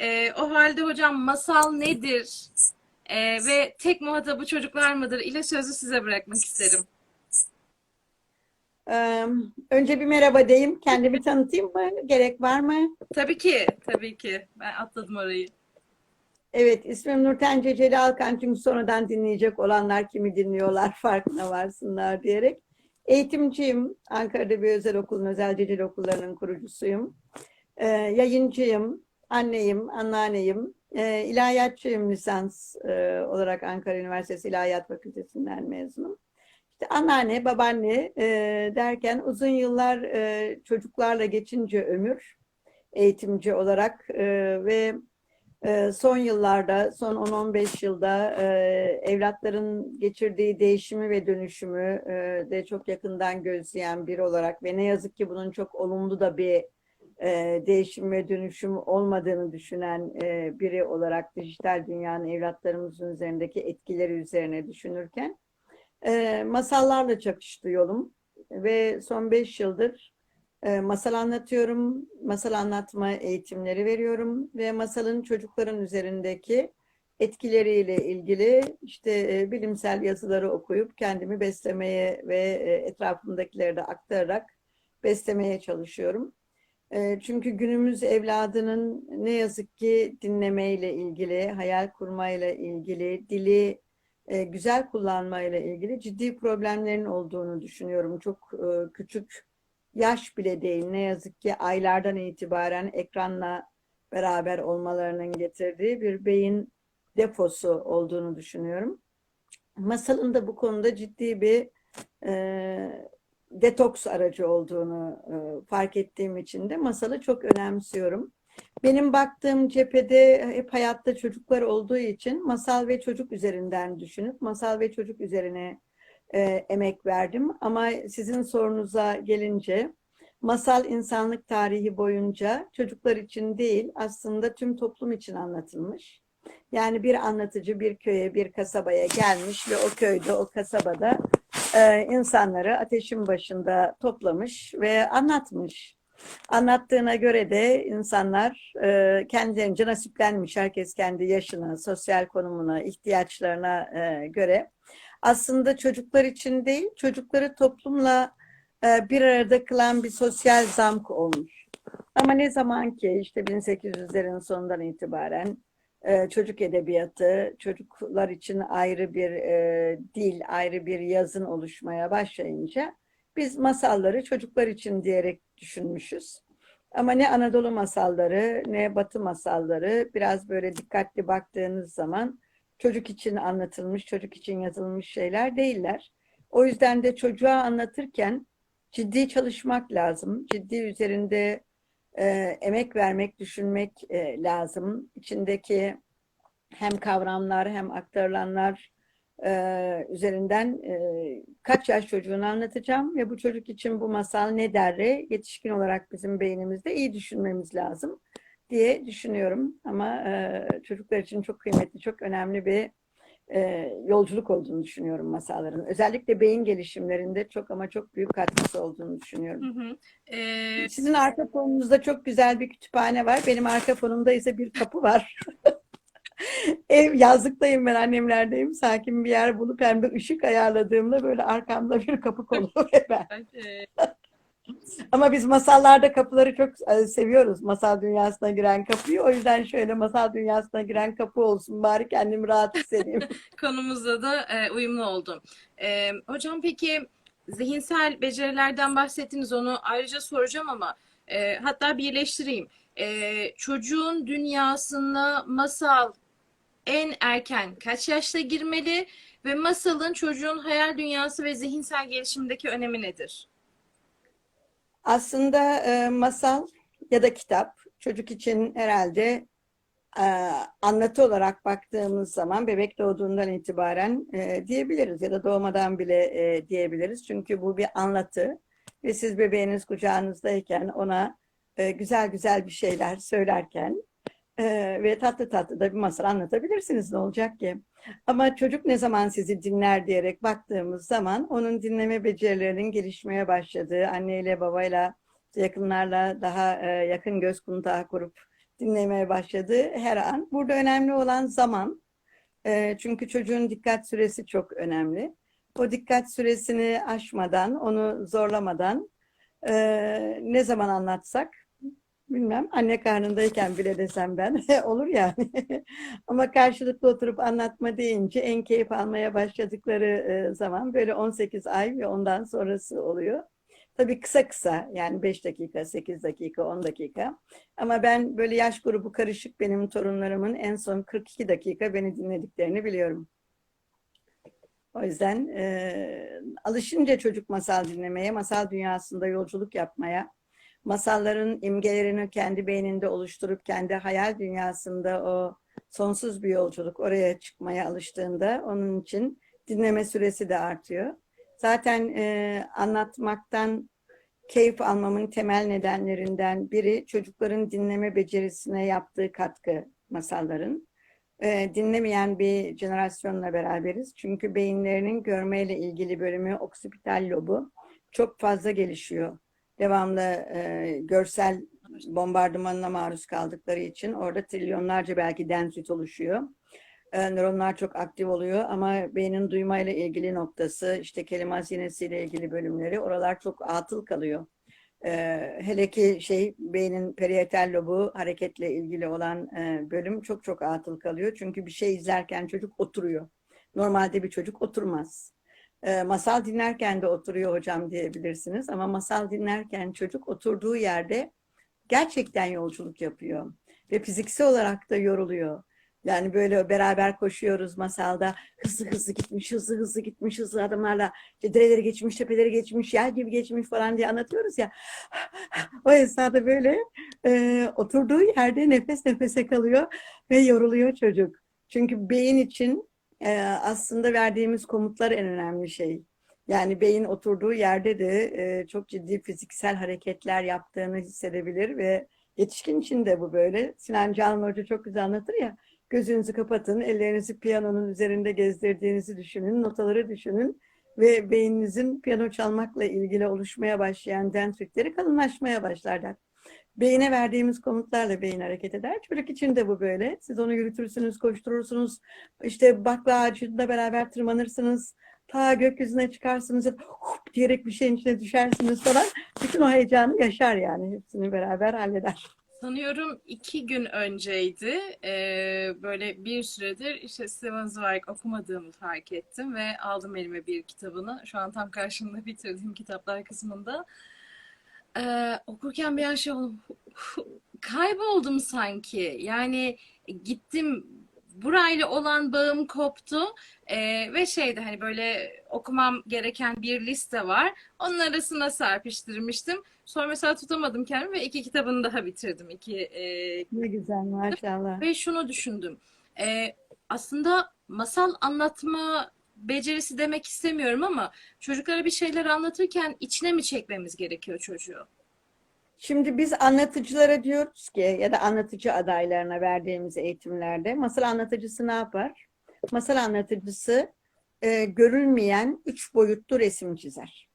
Ee, o halde hocam masal nedir? Ee, ve tek muhatabı çocuklar mıdır? ile sözü size bırakmak isterim. Ee, önce bir merhaba diyeyim. Kendimi tanıtayım mı? Gerek var mı? Tabii ki, tabii ki. Ben atladım orayı. Evet, ismim Nurten Ceceli Alkan. Çünkü sonradan dinleyecek olanlar kimi dinliyorlar farkına varsınlar diyerek. Eğitimciyim. Ankara'da bir özel okulun, özel Ceceli okullarının kurucusuyum. Ee, yayıncıyım, anneyim, anneanneyim. Ee, ilahiyatçıyım lisans e, olarak Ankara Üniversitesi İlahiyat Fakültesinden mezunum. İşte anneanne, babaanne e, derken uzun yıllar e, çocuklarla geçince ömür eğitimci olarak e, ve e, son yıllarda, son 10-15 yılda e, evlatların geçirdiği değişimi ve dönüşümü e, de çok yakından gözleyen biri olarak ve ne yazık ki bunun çok olumlu da bir e, değişim ve dönüşüm olmadığını düşünen e, biri olarak dijital dünyanın evlatlarımızın üzerindeki etkileri üzerine düşünürken e, masallarla çakıştı yolum ve son beş yıldır e, masal anlatıyorum, masal anlatma eğitimleri veriyorum ve masalın çocukların üzerindeki etkileriyle ilgili işte e, bilimsel yazıları okuyup kendimi beslemeye ve e, etrafımdakileri de aktararak beslemeye çalışıyorum. E, çünkü günümüz evladının ne yazık ki dinlemeyle ilgili, hayal kurmayla ilgili, dili e, güzel kullanmayla ilgili ciddi problemlerin olduğunu düşünüyorum. Çok e, küçük yaş bile değil ne yazık ki aylardan itibaren ekranla beraber olmalarının getirdiği bir beyin deposu olduğunu düşünüyorum. Masalın da bu konuda ciddi bir e, detoks aracı olduğunu e, fark ettiğim için de masalı çok önemsiyorum. Benim baktığım cephede hep hayatta çocuklar olduğu için masal ve çocuk üzerinden düşünüp masal ve çocuk üzerine e, emek verdim. Ama sizin sorunuza gelince masal insanlık tarihi boyunca çocuklar için değil aslında tüm toplum için anlatılmış. Yani bir anlatıcı bir köye, bir kasabaya gelmiş ve o köyde, o kasabada e, insanları ateşin başında toplamış ve anlatmış. Anlattığına göre de insanlar e, kendilerince nasiplenmiş. Herkes kendi yaşına, sosyal konumuna, ihtiyaçlarına e, göre. Aslında çocuklar için değil, çocukları toplumla e, bir arada kılan bir sosyal zamk olmuş. Ama ne zaman ki işte 1800'lerin sonundan itibaren e, çocuk edebiyatı, çocuklar için ayrı bir e, dil, ayrı bir yazın oluşmaya başlayınca biz masalları çocuklar için diyerek düşünmüşüz. Ama ne Anadolu masalları ne Batı masalları biraz böyle dikkatli baktığınız zaman çocuk için anlatılmış, çocuk için yazılmış şeyler değiller. O yüzden de çocuğa anlatırken ciddi çalışmak lazım. Ciddi üzerinde e, emek vermek, düşünmek e, lazım. İçindeki hem kavramlar hem aktarılanlar e, üzerinden e, kaç yaş çocuğunu anlatacağım ve bu çocuk için bu masal ne derre yetişkin olarak bizim beynimizde iyi düşünmemiz lazım diye düşünüyorum. Ama e, çocuklar için çok kıymetli, çok önemli bir e, yolculuk olduğunu düşünüyorum masalların. Özellikle beyin gelişimlerinde çok ama çok büyük katkısı olduğunu düşünüyorum. Hı hı. Ee, Sizin arka fonunuzda çok güzel bir kütüphane var. Benim arka fonumda ise bir kapı var. Ev yazlıktayım ben annemlerdeyim. Sakin bir yer bulup hem de ışık ayarladığımda böyle arkamda bir kapı konulu ve ben. Ama biz masallarda kapıları çok e, seviyoruz. Masal dünyasına giren kapıyı. O yüzden şöyle masal dünyasına giren kapı olsun. Bari kendimi rahat hissedeyim. konumuzla da e, uyumlu oldu. E, hocam peki zihinsel becerilerden bahsettiniz onu ayrıca soracağım ama e, hatta birleştireyim. E, çocuğun dünyasına masal en erken kaç yaşta girmeli ve masalın çocuğun hayal dünyası ve zihinsel gelişimindeki önemi nedir? Aslında e, masal ya da kitap çocuk için herhalde e, anlatı olarak baktığımız zaman bebek doğduğundan itibaren e, diyebiliriz ya da doğmadan bile e, diyebiliriz. Çünkü bu bir anlatı ve siz bebeğiniz kucağınızdayken ona e, güzel güzel bir şeyler söylerken e, ve tatlı tatlı da bir masal anlatabilirsiniz ne olacak ki? Ama çocuk ne zaman sizi dinler diyerek baktığımız zaman onun dinleme becerilerinin gelişmeye başladığı, anneyle babayla yakınlarla daha e, yakın göz kontağı kurup dinlemeye başladı her an. Burada önemli olan zaman. Ee, çünkü çocuğun dikkat süresi çok önemli. O dikkat süresini aşmadan, onu zorlamadan e, ne zaman anlatsak bilmem anne karnındayken bile desem ben olur yani. Ama karşılıklı oturup anlatma deyince en keyif almaya başladıkları e, zaman böyle 18 ay ve ondan sonrası oluyor. Tabii kısa kısa yani 5 dakika, 8 dakika, 10 dakika. Ama ben böyle yaş grubu karışık benim torunlarımın en son 42 dakika beni dinlediklerini biliyorum. O yüzden e, alışınca çocuk masal dinlemeye, masal dünyasında yolculuk yapmaya, masalların imgelerini kendi beyninde oluşturup kendi hayal dünyasında o sonsuz bir yolculuk oraya çıkmaya alıştığında onun için dinleme süresi de artıyor. Zaten e, anlatmaktan keyif almamın temel nedenlerinden biri çocukların dinleme becerisine yaptığı katkı masalların. E, dinlemeyen bir jenerasyonla beraberiz. Çünkü beyinlerinin görmeyle ilgili bölümü oksipital lobu çok fazla gelişiyor. Devamlı e, görsel bombardımanına maruz kaldıkları için orada trilyonlarca belki dendrit oluşuyor. E, nöronlar çok aktif oluyor ama beynin duymayla ilgili noktası, işte kelime hazinesiyle ilgili bölümleri oralar çok atıl kalıyor. E, hele ki şey beynin parietal lobu hareketle ilgili olan e, bölüm çok çok atıl kalıyor. Çünkü bir şey izlerken çocuk oturuyor. Normalde bir çocuk oturmaz. Masal dinlerken de oturuyor hocam diyebilirsiniz ama masal dinlerken çocuk oturduğu yerde gerçekten yolculuk yapıyor ve fiziksel olarak da yoruluyor. Yani böyle beraber koşuyoruz masalda. Hızlı hızlı gitmiş, hızlı hızlı gitmiş, hızlı adımlarla işte dereleri geçmiş, tepeleri geçmiş, yer gibi geçmiş falan diye anlatıyoruz ya. O esnada böyle e, oturduğu yerde nefes nefese kalıyor ve yoruluyor çocuk. Çünkü beyin için e, aslında verdiğimiz komutlar en önemli şey. Yani beyin oturduğu yerde de e, çok ciddi fiziksel hareketler yaptığını hissedebilir ve yetişkin için de bu böyle. Sinan Canan Hoca çok güzel anlatır ya. Gözünüzü kapatın, ellerinizi piyanonun üzerinde gezdirdiğinizi düşünün, notaları düşünün ve beyninizin piyano çalmakla ilgili oluşmaya başlayan dendritleri kalınlaşmaya başlar der. Beyine verdiğimiz komutlarla beyin hareket eder. Çocuk için de bu böyle. Siz onu yürütürsünüz, koşturursunuz. İşte bakla ağacında beraber tırmanırsınız. Ta gökyüzüne çıkarsınız. Hop diyerek bir şeyin içine düşersiniz falan. Bütün o heyecanı yaşar yani. Hepsini beraber halleder. Sanıyorum iki gün önceydi. Ee, böyle bir süredir işte Steven Zweig okumadığımı fark ettim ve aldım elime bir kitabını. Şu an tam karşımda bitirdiğim kitaplar kısmında. Ee, okurken bir an şey oldum. Kayboldum sanki. Yani gittim burayla olan bağım koptu Ee, ve şeyde hani böyle okumam gereken bir liste var. Onun arasına serpiştirmiştim. Sonra mesela tutamadım kendimi ve iki kitabını daha bitirdim. İki e, Ne güzel maşallah. ve şunu düşündüm. Ee, aslında masal anlatma becerisi demek istemiyorum ama çocuklara bir şeyler anlatırken içine mi çekmemiz gerekiyor çocuğu? Şimdi biz anlatıcılara diyoruz ki ya da anlatıcı adaylarına verdiğimiz eğitimlerde masal anlatıcısı ne yapar? Masal anlatıcısı e, görülmeyen üç boyutlu resim çizer.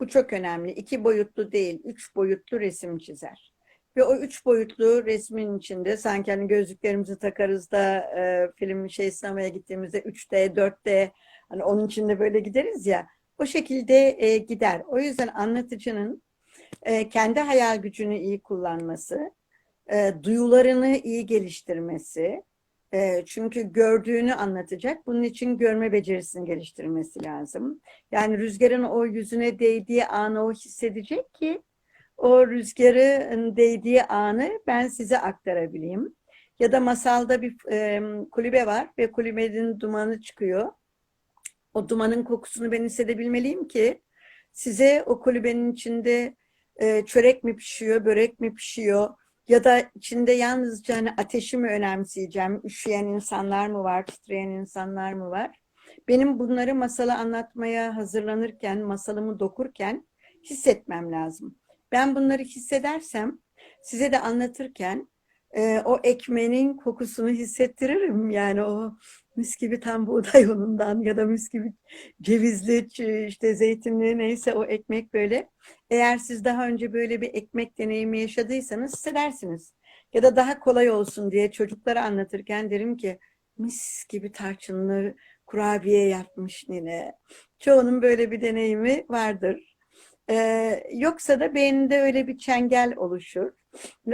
Bu çok önemli. İki boyutlu değil, üç boyutlu resim çizer. Ve o üç boyutlu resmin içinde sanki hani gözlüklerimizi takarız da e, film şey sinemaya gittiğimizde 3D, 4D hani onun içinde böyle gideriz ya. O şekilde e, gider. O yüzden anlatıcının e, kendi hayal gücünü iyi kullanması, e, duyularını iyi geliştirmesi, e, çünkü gördüğünü anlatacak. Bunun için görme becerisini geliştirmesi lazım. Yani rüzgarın o yüzüne değdiği anı o hissedecek ki o rüzgarın değdiği anı ben size aktarabileyim. Ya da masalda bir e, kulübe var ve kulübenin dumanı çıkıyor. O dumanın kokusunu ben hissedebilmeliyim ki size o kulübenin içinde e, çörek mi pişiyor, börek mi pişiyor ya da içinde yalnızca hani ateşi mi önemseyeceğim, üşüyen insanlar mı var, titreyen insanlar mı var? Benim bunları masalı anlatmaya hazırlanırken, masalımı dokurken hissetmem lazım. Ben bunları hissedersem size de anlatırken e, o ekmeğin kokusunu hissettiririm. Yani o mis gibi tam buğday unundan ya da mis gibi cevizli, işte zeytinli neyse o ekmek böyle. Eğer siz daha önce böyle bir ekmek deneyimi yaşadıysanız hissedersiniz. Ya da daha kolay olsun diye çocuklara anlatırken derim ki mis gibi tarçınlı kurabiye yapmış nine. Çoğunun böyle bir deneyimi vardır. Ee, yoksa da beyninde öyle bir çengel oluşur.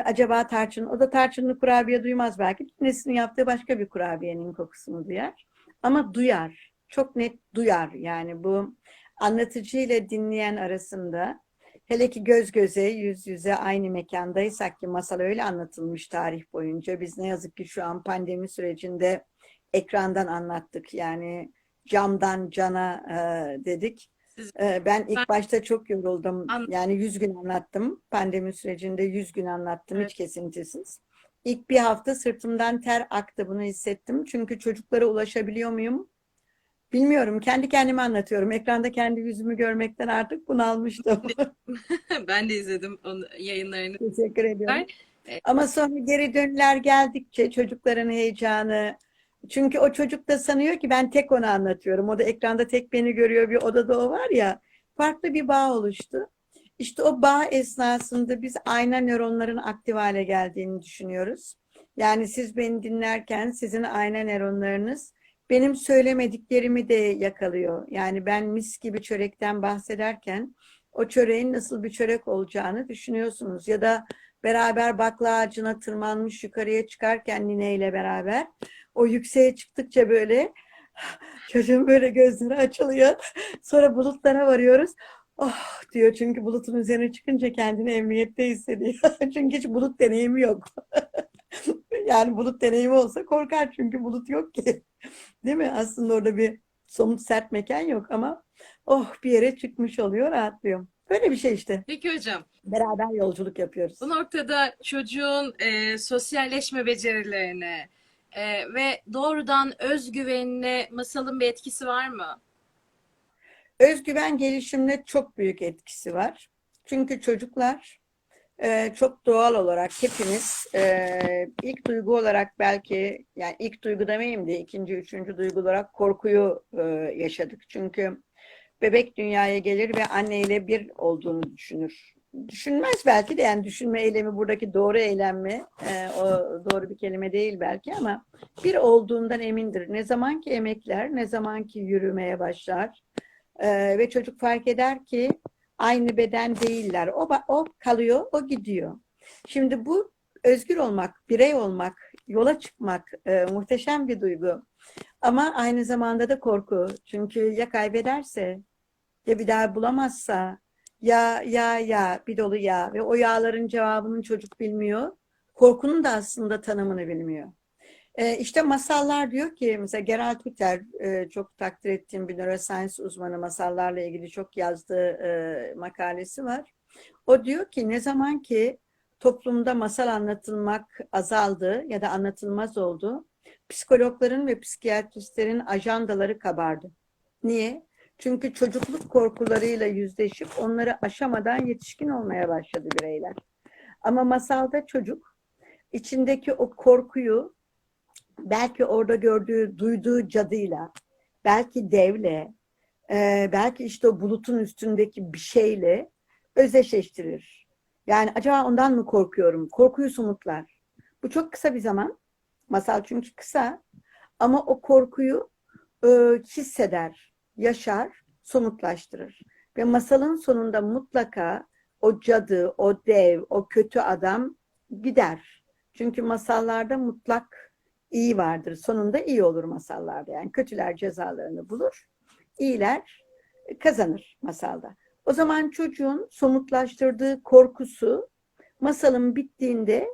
Acaba tarçın, o da tarçınlı kurabiye duymaz belki. Nesinin yaptığı başka bir kurabiyenin kokusunu duyar. Ama duyar. Çok net duyar. Yani bu anlatıcı ile dinleyen arasında hele ki göz göze, yüz yüze aynı mekandaysak ki masal öyle anlatılmış tarih boyunca. Biz ne yazık ki şu an pandemi sürecinde ekrandan anlattık. Yani camdan cana e, dedik. Siz- E, ben ilk başta çok yoruldum. An- Yani 100 gün anlattım. Pandemi sürecinde 100 gün anlattım Evet. hiç kesintisiz. İlk bir hafta sırtımdan ter aktı bunu hissettim. Çünkü çocuklara ulaşabiliyor muyum? Bilmiyorum. Kendi kendime anlatıyorum. Ekranda kendi yüzümü görmekten artık bunalmıştım. Ben de izledim onu, yayınlarını. Teşekkür ediyorum. Ben- Ama sonra geri dönüler geldikçe çocukların heyecanı. Çünkü o çocuk da sanıyor ki ben tek onu anlatıyorum. O da ekranda tek beni görüyor. Bir odada o var ya. Farklı bir bağ oluştu. İşte o bağ esnasında biz ayna nöronların aktif hale geldiğini düşünüyoruz. Yani siz beni dinlerken sizin ayna nöronlarınız benim söylemediklerimi de yakalıyor. Yani ben mis gibi çörekten bahsederken o çöreğin nasıl bir çörek olacağını düşünüyorsunuz. Ya da beraber bakla ağacına tırmanmış yukarıya çıkarken nineyle beraber o yükseğe çıktıkça böyle çocuğun böyle gözleri açılıyor. Sonra bulutlara varıyoruz. Oh diyor çünkü bulutun üzerine çıkınca kendini emniyette hissediyor. çünkü hiç bulut deneyimi yok. yani bulut deneyimi olsa korkar çünkü bulut yok ki. Değil mi? Aslında orada bir somut sert mekan yok ama oh bir yere çıkmış oluyor rahatlıyor. Böyle bir şey işte. Peki hocam, Beraber yolculuk yapıyoruz. bu noktada çocuğun e, sosyalleşme becerilerine e, ve doğrudan özgüvenine masalın bir etkisi var mı? Özgüven gelişimine çok büyük etkisi var. Çünkü çocuklar e, çok doğal olarak hepimiz e, ilk duygu olarak belki yani ilk duygu demeyeyim de ikinci, üçüncü duygu olarak korkuyu e, yaşadık. Çünkü bebek dünyaya gelir ve anneyle bir olduğunu düşünür. Düşünmez belki de yani düşünme eylemi buradaki doğru eylem mi? E, o doğru bir kelime değil belki ama bir olduğundan emindir. Ne zaman ki emekler, ne zaman ki yürümeye başlar, ee, ve çocuk fark eder ki aynı beden değiller. O, o kalıyor, o gidiyor. Şimdi bu özgür olmak, birey olmak, yola çıkmak e, muhteşem bir duygu. Ama aynı zamanda da korku. Çünkü ya kaybederse, ya bir daha bulamazsa, ya ya ya bir dolu ya ve o yağların cevabını çocuk bilmiyor. Korkunun da aslında tanımını bilmiyor. E, işte masallar diyor ki mesela Gerald Hüther e, çok takdir ettiğim bir neuroscience uzmanı masallarla ilgili çok yazdığı e, makalesi var. O diyor ki ne zaman ki toplumda masal anlatılmak azaldı ya da anlatılmaz oldu, psikologların ve psikiyatristlerin ajandaları kabardı. Niye? Çünkü çocukluk korkularıyla yüzleşip onları aşamadan yetişkin olmaya başladı bireyler. Ama masalda çocuk içindeki o korkuyu belki orada gördüğü, duyduğu cadıyla, belki devle, e, belki işte o bulutun üstündeki bir şeyle özdeşleştirir. Yani acaba ondan mı korkuyorum? Korkuyu somutlar. Bu çok kısa bir zaman. Masal çünkü kısa. Ama o korkuyu e, hisseder, yaşar, somutlaştırır. Ve masalın sonunda mutlaka o cadı, o dev, o kötü adam gider. Çünkü masallarda mutlak iyi vardır. Sonunda iyi olur masallarda. Yani kötüler cezalarını bulur, iyiler kazanır masalda. O zaman çocuğun somutlaştırdığı korkusu masalın bittiğinde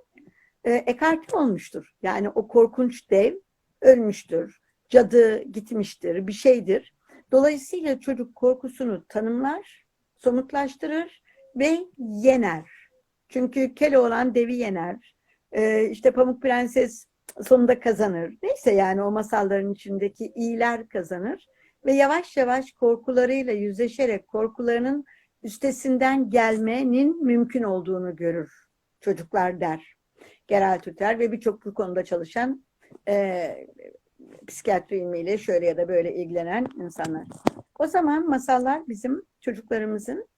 e, ekarte olmuştur. Yani o korkunç dev ölmüştür, cadı gitmiştir, bir şeydir. Dolayısıyla çocuk korkusunu tanımlar, somutlaştırır ve yener. Çünkü Keloğlan devi yener. E, işte Pamuk Prenses sonunda kazanır. Neyse yani o masalların içindeki iyiler kazanır ve yavaş yavaş korkularıyla yüzleşerek korkularının üstesinden gelmenin mümkün olduğunu görür çocuklar der. Geralt Hüther ve birçok bu konuda çalışan e, psikiyatri ilmiyle şöyle ya da böyle ilgilenen insanlar. O zaman masallar bizim çocuklarımızın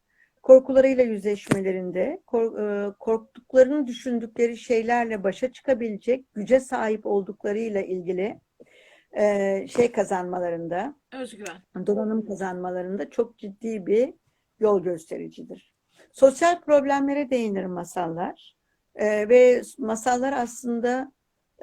korkularıyla yüzleşmelerinde, e, korktuklarını düşündükleri şeylerle başa çıkabilecek güce sahip olduklarıyla ilgili e, şey kazanmalarında, Özgüven. donanım kazanmalarında çok ciddi bir yol göstericidir. Sosyal problemlere değinir masallar Ee, ve masallar aslında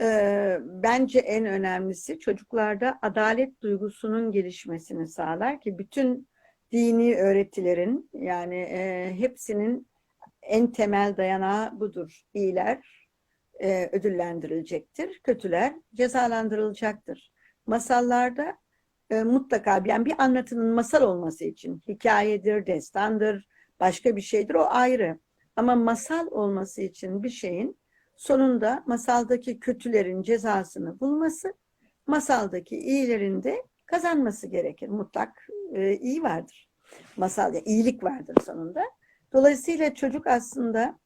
e, bence en önemlisi çocuklarda adalet duygusunun gelişmesini sağlar ki bütün dini öğretilerin yani e, hepsinin en temel dayanağı budur. İyiler e, ödüllendirilecektir, kötüler cezalandırılacaktır. Masallarda e, mutlaka yani bir anlatının masal olması için hikayedir, destandır, başka bir şeydir o ayrı. Ama masal olması için bir şeyin sonunda masaldaki kötülerin cezasını bulması, masaldaki iyilerin de kazanması gerekir. Mutlak e, iyi vardır. Masal ya iyilik vardır sonunda. Dolayısıyla çocuk aslında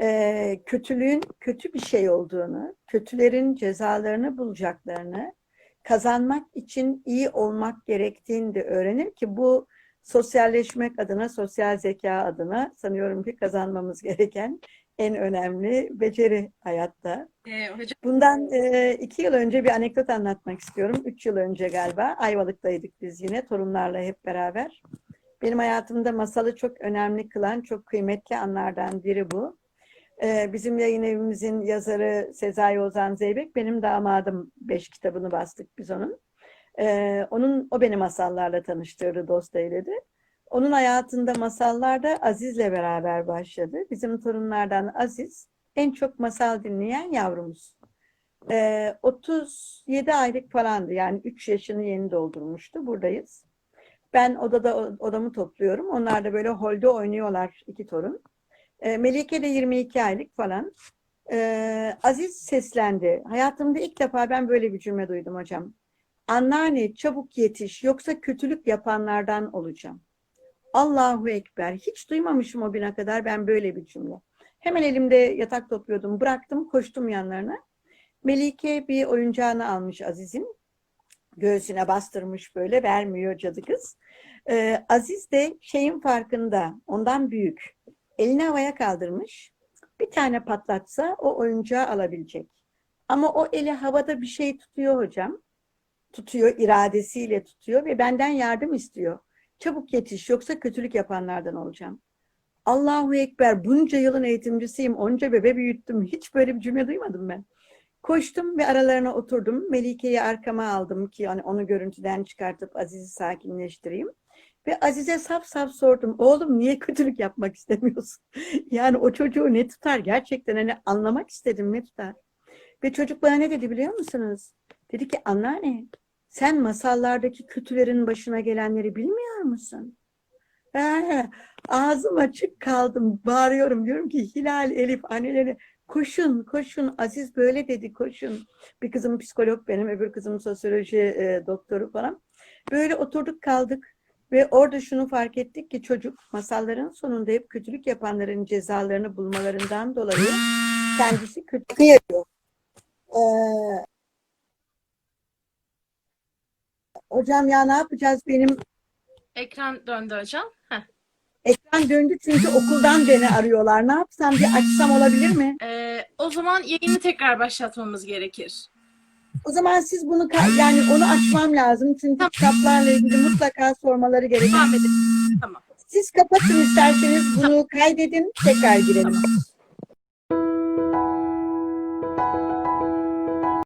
e, kötülüğün kötü bir şey olduğunu, kötülerin cezalarını bulacaklarını, kazanmak için iyi olmak gerektiğini de öğrenir ki bu sosyalleşmek adına, sosyal zeka adına sanıyorum ki kazanmamız gereken en önemli beceri hayatta. Ee, hocam Bundan e, iki yıl önce bir anekdot anlatmak istiyorum. Üç yıl önce galiba Ayvalık'taydık biz yine torunlarla hep beraber. Benim hayatımda masalı çok önemli kılan, çok kıymetli anlardan biri bu. E, bizim yayın evimizin yazarı Sezai Ozan Zeybek, benim damadım. Beş kitabını bastık biz onun. E, onun o beni masallarla tanıştırdı, dost eyledi. Onun hayatında masallarda Aziz'le beraber başladı. Bizim torunlardan Aziz en çok masal dinleyen yavrumuz. Ee, 37 aylık falandı. Yani 3 yaşını yeni doldurmuştu. Buradayız. Ben odada odamı topluyorum. Onlar da böyle holde oynuyorlar iki torun. Ee, Melike de 22 aylık falan. Ee, Aziz seslendi. Hayatımda ilk defa ben böyle bir cümle duydum hocam. Anneanne çabuk yetiş yoksa kötülük yapanlardan olacağım. Allahu Ekber. Hiç duymamışım o güne kadar ben böyle bir cümle. Hemen elimde yatak topluyordum. Bıraktım, koştum yanlarına. Melike bir oyuncağını almış Aziz'in. Göğsüne bastırmış böyle, vermiyor cadı kız. Ee, Aziz de şeyin farkında, ondan büyük. Elini havaya kaldırmış. Bir tane patlatsa o oyuncağı alabilecek. Ama o eli havada bir şey tutuyor hocam. Tutuyor, iradesiyle tutuyor ve benden yardım istiyor. Çabuk yetiş yoksa kötülük yapanlardan olacağım. Allahu Ekber bunca yılın eğitimcisiyim. Onca bebe büyüttüm. Hiç böyle bir cümle duymadım ben. Koştum ve aralarına oturdum. Melike'yi arkama aldım ki hani onu görüntüden çıkartıp Aziz'i sakinleştireyim. Ve Aziz'e saf saf sordum. Oğlum niye kötülük yapmak istemiyorsun? yani o çocuğu ne tutar? Gerçekten hani anlamak istedim ne tutar? Ve çocuk bana ne dedi biliyor musunuz? Dedi ki anneanne sen masallardaki kötülerin başına gelenleri bilmiyor musun? He, ağzım açık kaldım. Bağırıyorum. Diyorum ki Hilal, Elif anneleri koşun, koşun. Aziz böyle dedi koşun. Bir kızım psikolog benim, öbür kızım sosyoloji e, doktoru falan. Böyle oturduk kaldık ve orada şunu fark ettik ki çocuk masalların sonunda hep kötülük yapanların cezalarını bulmalarından dolayı kendisi kötü yapıyor. Ee, hocam ya ne yapacağız? Benim ekran döndü hocam. Heh. ekran döndü çünkü okuldan beni arıyorlar. Ne yapsam bir açsam olabilir mi? Ee, o zaman yayını tekrar başlatmamız gerekir. O zaman siz bunu yani onu açmam lazım çünkü kitaplarla ilgili mutlaka sormaları gerekiyor. Tamam. Siz kapatın isterseniz bunu kaydedin tekrar girelim.